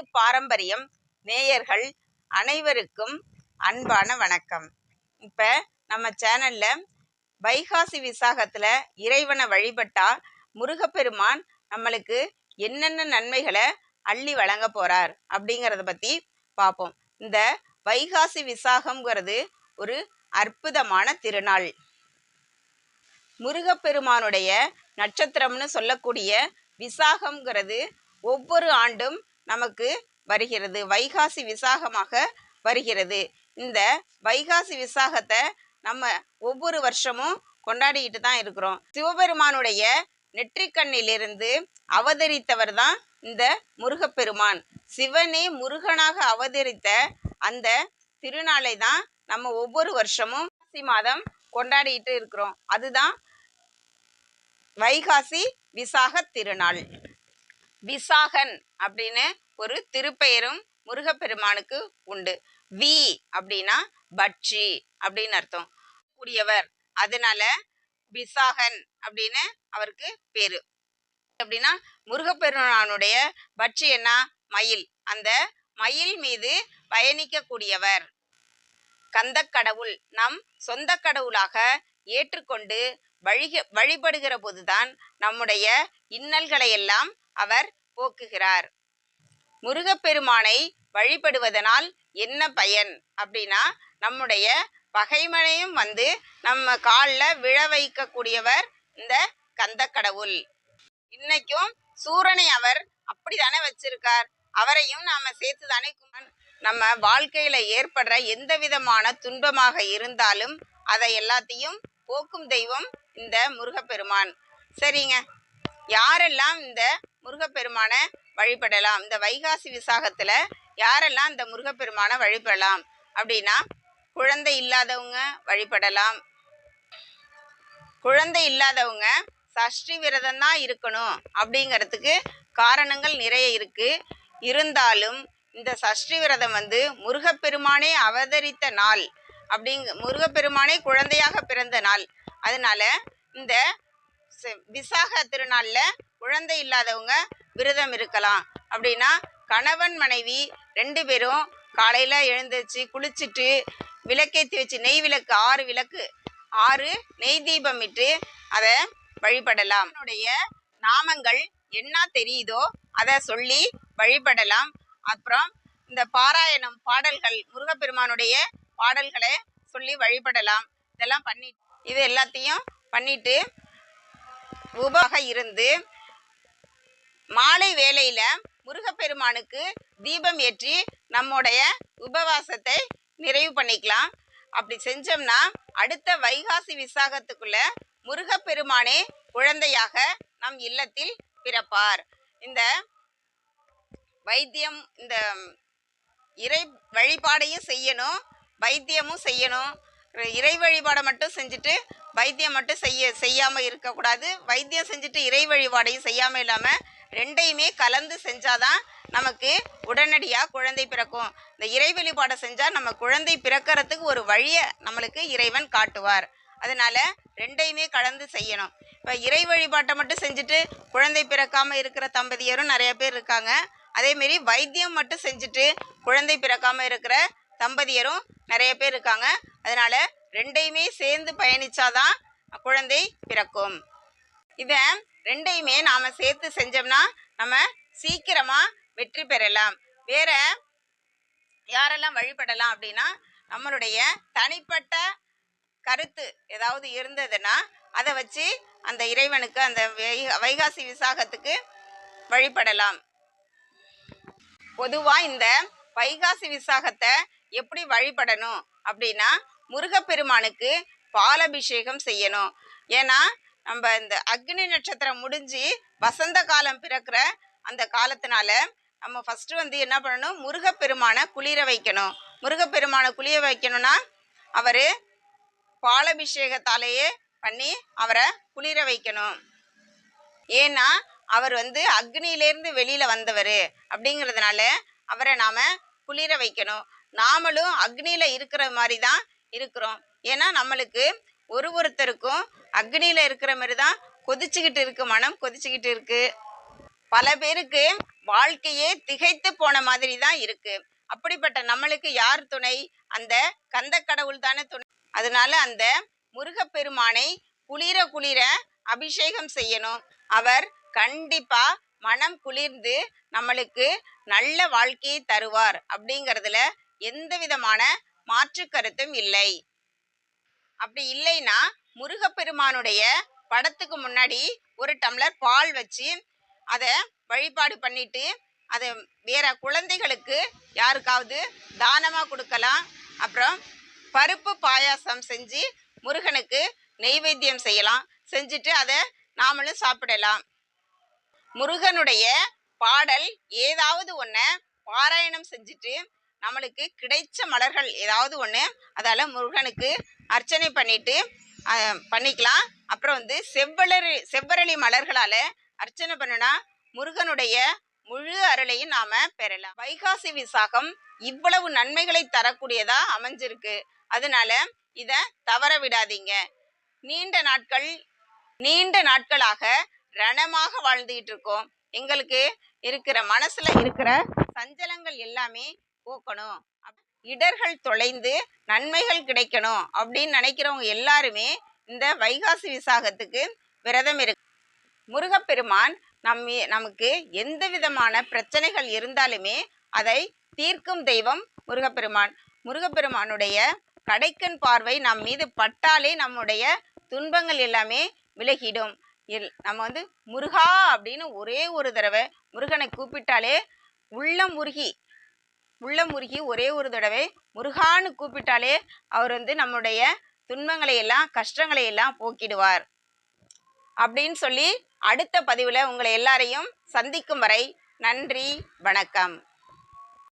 பத்து பாரம்பரியம் நேயர்கள் அனைவருக்கும் அன்பான வணக்கம். இப்போ நம்ம சேனல்ல வைகாசி விசாகத்துல இறைவனை வழிபட்டா முருகப்பெருமான் நம்மளுக்கு என்னென்ன நன்மைகளை அள்ளி வழங்க போறார் அப்படிங்கிறத பத்தி பார்ப்போம் இந்த வைகாசி விசாகம்ங்கிறது ஒரு அற்புதமான திருநாள். முருகப்பெருமானுடைய நட்சத்திரம்னு சொல்லக்கூடிய விசாகம்ங்கிறது ஒவ்வொரு ஆண்டும் நமக்கு வருகிறது. வைகாசி விசாகமாக வருகிறது. இந்த வைகாசி விசாகத்தை நம்ம ஒவ்வொரு வருஷமும் கொண்டாடிக்கிட்டு தான் இருக்கிறோம். சிவபெருமானுடைய நெற்றிக்கண்ணிலிருந்து அவதரித்தவர் தான் இந்த முருகப்பெருமான். சிவனே முருகனாக அவதரித்த அந்த திருநாளை தான் நம்ம ஒவ்வொரு வருஷமும் வைகாசி மாதம் கொண்டாடிட்டு இருக்கிறோம். அதுதான் வைகாசி விசாக திருநாள். விசாகன் அப்படின்னு ஒரு திருப்பெயரும் முருகப்பெருமானுக்கு உண்டு. வி அப்படின்னா பட்சி அப்படின்னு அர்த்தம். கூடியவர். அதனால விசாகன் அப்படின்னு அவருக்கு பேரு. அப்படின்னா முருகப்பெருமானுடைய பட்சி என்ன? மயில். அந்த மயில் மீது பயணிக்கக்கூடியவர். கந்தக்கடவுள். நம் சொந்த கடவுளாக ஏற்றுக்கொண்டு வழிக வழிபடுகிற போதுதான் நம்முடைய இன்னல்களை எல்லாம் அவர் போக்குகிறார். முருகப்பெருமானை வழிபடுவதனால் என்ன பயன்? அப்படின்னா நம்முடைய பகைமனையும் வந்து நம்ம காலில் விழ வைக்கக்கூடியவர் இந்த கந்தக்கடவுள். இன்னைக்கும் சூரனை அவர் அப்படிதானே வச்சிருக்கார். அவரையும் நாம சேர்த்து தானே நம்ம வாழ்க்கையில ஏற்படுற எந்த விதமான துன்பமாக இருந்தாலும் அதை எல்லாத்தையும் போக்கும் தெய்வம் இந்த முருகப்பெருமான். சரிங்க. யாரெல்லாம் இந்த முருகப்பெருமானை வழிபடலாம். இந்த வைகாசி விசாகத்தில் யாரெல்லாம் இந்த முருகப்பெருமானை வழிபடலாம்? அப்படின்னா குழந்தை இல்லாதவங்க வழிபடலாம். குழந்தை இல்லாதவங்க சஷ்டி விரதம் தான் இருக்கணும் அப்படிங்கிறதுக்கு காரணங்கள் நிறைய இருக்கு. இருந்தாலும் இந்த சஷ்டி விரதம் வந்து முருகப்பெருமானே அவதரித்த நாள் அப்படிங்க முருகப்பெருமானே குழந்தையாக பிறந்த நாள். அதனால இந்த விசாக திருநாளில் குழந்தை இல்லாதவங்க விரதம் இருக்கலாம். அப்படின்னா கணவன் மனைவி ரெண்டு பேரும் காலையில் எழுந்திருச்சு குளிச்சுட்டு விளக்கேற்றி வச்சு நெய் விளக்கு ஆறு விளக்கு ஆறு நெய் தீபம் இட்டு அதை வழிபடலாம். உடைய நாமங்கள் என்ன தெரியுதோ அதை சொல்லி வழிபடலாம். அப்புறம் இந்த பாராயணம் பாடல்கள் முருகப்பெருமானுடைய பாடல்களை சொல்லி வழிபடலாம். இதெல்லாம் பண்ணி இது எல்லாத்தையும் பண்ணிட்டு உபாக இருந்து மாலை வேளையில முருகப்பெருமானுக்கு தீபம் ஏற்றி நம்முடைய உபவாசத்தை நிறைவு பண்ணிக்கலாம். அப்படி செஞ்சோம்னா அடுத்த வைகாசி விசாகத்துக்குள்ள முருகப்பெருமானே குழந்தையாக நம் இல்லத்தில் பிறப்பார். இந்த வைத்தியம் இந்த இறை வழிபாடையும் செய்யணும் வைத்தியமும் செய்யணும். இறை வழிபாடை மட்டும் செஞ்சுட்டு வைத்தியம் மட்டும் செய்ய செய்யாமல் இருக்கக்கூடாது. வைத்தியம் செஞ்சுட்டு இறை வழிபாடையும் செய்யாமல் இல்லாமல் ரெண்டையுமே கலந்து செஞ்சாதான் நமக்கு உடனடியாக குழந்தை பிறக்கும். இந்த இறை வழிபாடை செஞ்சால் நம்ம குழந்தை பிறக்கறதுக்கு ஒரு வழியை நம்மளுக்கு இறைவன் காட்டுவார். அதனால் ரெண்டையுமே கலந்து செய்யணும். இப்போ இறை வழிபாட்டை மட்டும் செஞ்சுட்டு குழந்தை பிறக்காமல் இருக்கிற தம்பதியரும் நிறைய பேர் இருக்காங்க. அதேமாரி வைத்தியம் மட்டும் செஞ்சுட்டு குழந்தை பிறக்காமல் இருக்கிற தம்பதியரும் நிறைய பேர் இருக்காங்க. அதனால ரெண்டையுமே சேர்ந்து பயணித்தாதான் குழந்தை பிறக்கும். இதை ரெண்டையுமே நாம் சேர்த்து செஞ்சோம்னா நம்ம சீக்கிரமாக வெற்றி பெறலாம். வேற யாரெல்லாம் வழிபடலாம் அப்படின்னா நம்மளுடைய தனிப்பட்ட கருத்து ஏதாவது இருந்ததுன்னா அதை வச்சு அந்த இறைவனுக்கு அந்த வை- வைகாசி விசாகத்துக்கு வழிபடலாம். பொதுவாக இந்த வைகாசி விசாகத்தை எப்படி வழிபடணும் அப்படின்னா முருகப்பெருமானுக்கு பாலபிஷேகம் செய்யணும். ஏன்னா நம்ம இந்த அக்னி நட்சத்திரம் முடிஞ்சு வசந்த காலம் பிறக்கிற அந்த காலத்தினால நம்ம ஃபஸ்ட்டு வந்து என்ன பண்ணணும்? முருகப்பெருமானை குளிர வைக்கணும். முருகப்பெருமானை குளிர வைக்கணும்னா அவர் பாலபிஷேகத்தாலேயே பண்ணி அவரை குளிர வைக்கணும். ஏன்னா அவர் வந்து அக்னியிலேருந்து வெளியில் வந்தவர். அப்படிங்கிறதுனால அவரை நாம் குளிர வைக்கணும். நாமளும் அக்னியில் இருக்கிற மாதிரி தான் இருக்கிறோம். ஏன்னா நம்மளுக்கு ஒரு ஒருத்தருக்கும் அக்னியில் இருக்கிற மாதிரி தான் கொதிச்சுக்கிட்டு இருக்கு மனம் கொதிச்சுக்கிட்டு இருக்கு. பல பேருக்கு வாழ்க்கையே திகைத்து போன மாதிரி தான் இருக்கு. அப்படிப்பட்ட நம்மளுக்கு யார் துணை? அந்த கந்த கடவுள் தானே துணை. அதனால அந்த முருகப்பெருமானை குளிர குளிர அபிஷேகம் செய்யணும். அவர் கண்டிப்பா மனம் குளிர்ந்து நம்மளுக்கு நல்ல வாழ்க்கையை தருவார் அப்படிங்கறதுல எந்த விதமான மாற்று கருத்தும் இல்லை. அப்படி இல்லைன்னா முருகப்பெருமானுடைய படத்துக்கு முன்னாடி ஒரு டம்ளர் பால் வச்சு அதை வழிபாடு பண்ணிட்டு அதை வேற குழந்தைகளுக்கு யாருக்காவது தானமாக கொடுக்கலாம். அப்புறம் பருப்பு பாயாசம் செஞ்சு முருகனுக்கு நெய்வேத்தியம் செய்யலாம். செஞ்சுட்டு அதை நாமளும் சாப்பிடலாம். முருகனுடைய பாடல் ஏதாவது ஒன்றை பாராயணம் செஞ்சுட்டு நம்மளுக்கு கிடைச்ச மலர்கள் ஏதாவது ஒன்று அதால் முருகனுக்கு அர்ச்சனை பண்ணிட்டு பண்ணிக்கலாம். அப்புறம் வந்து செவ்வளரி செவ்வரளி மலர்களால் அர்ச்சனை பண்ணுனா முருகனுடைய முழு அருளையும் நாம் பெறலாம். வைகாசி விசாகம் இவ்வளவு நன்மைகளை தரக்கூடியதாக அமைஞ்சிருக்கு. அதனால இதை தவற விடாதீங்க. நீண்ட நாட்கள் நீண்ட நாட்களாக ரணமாக வாழ்ந்துகிட்டு இருக்கோம் எங்களுக்கு இருக்கிற மனசுல இருக்கிற சஞ்சலங்கள் எல்லாமே போக்கணும். அப்- இடர்கள் தொலைந்து நன்மைகள் கிடைக்கணும் அப்படின்னு நினைக்கிறவங்க எல்லாருமே இந்த வைகாசி விசாகத்துக்கு விரதம் இருக்கு முருகப்பெருமான் நம் நமக்கு எந்த விதமான பிரச்சனைகள் இருந்தாலுமே அதை தீர்க்கும் தெய்வம் முருகப்பெருமான். முருகப்பெருமானுடைய கடைக்கண் பார்வை நம் மீது பட்டாலே நம்முடைய துன்பங்கள் எல்லாமே விலகிடும். இல் நம்ம வந்து முருகா அப்படின்னு ஒரே ஒரு தடவை முருகனை கூப்பிட்டாலே உள்ளம் முருகி உள்ள முருகி ஒரே ஒரு தடவை முருகான்னு கூப்பிட்டாலே அவர் வந்து நம்முடைய துன்பங்களை எல்லாம் கஷ்டங்களை எல்லாம் போக்கிடுவார். அப்படின்னு சொல்லி அடுத்த பதிவில் உங்களை எல்லாரையும் சந்திக்கும் வரை நன்றி வணக்கம்.